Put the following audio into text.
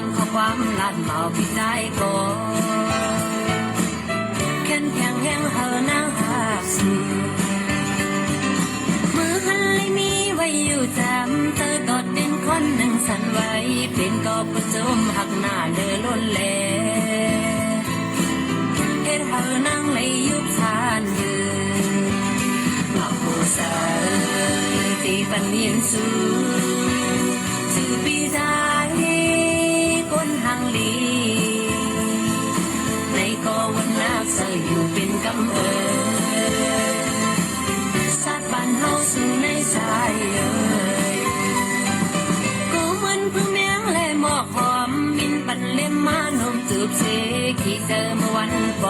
านเมาพี่ใจก่อนแข็งแข็งแห้งเฮานางหากสูมือหันเลยมีไว้อยู่จำเธอกอดเป็นคนหนึ่งสันไว้เป็นก็ประจมหักหน้าเลือล้นแลเฮ็ดเฮานั่งเลยยุบทานยืนมาโพสาตีปันเนียนสูถื วันนาเสยอยู่เป็นกำเอิญชาติบ้านเฮาสู่ในสายเอ่ยกูมันผู้เมียงและหมอกหอมมินปันเล่มมานมจูบเสกี่เจอเมื่อวันก่อน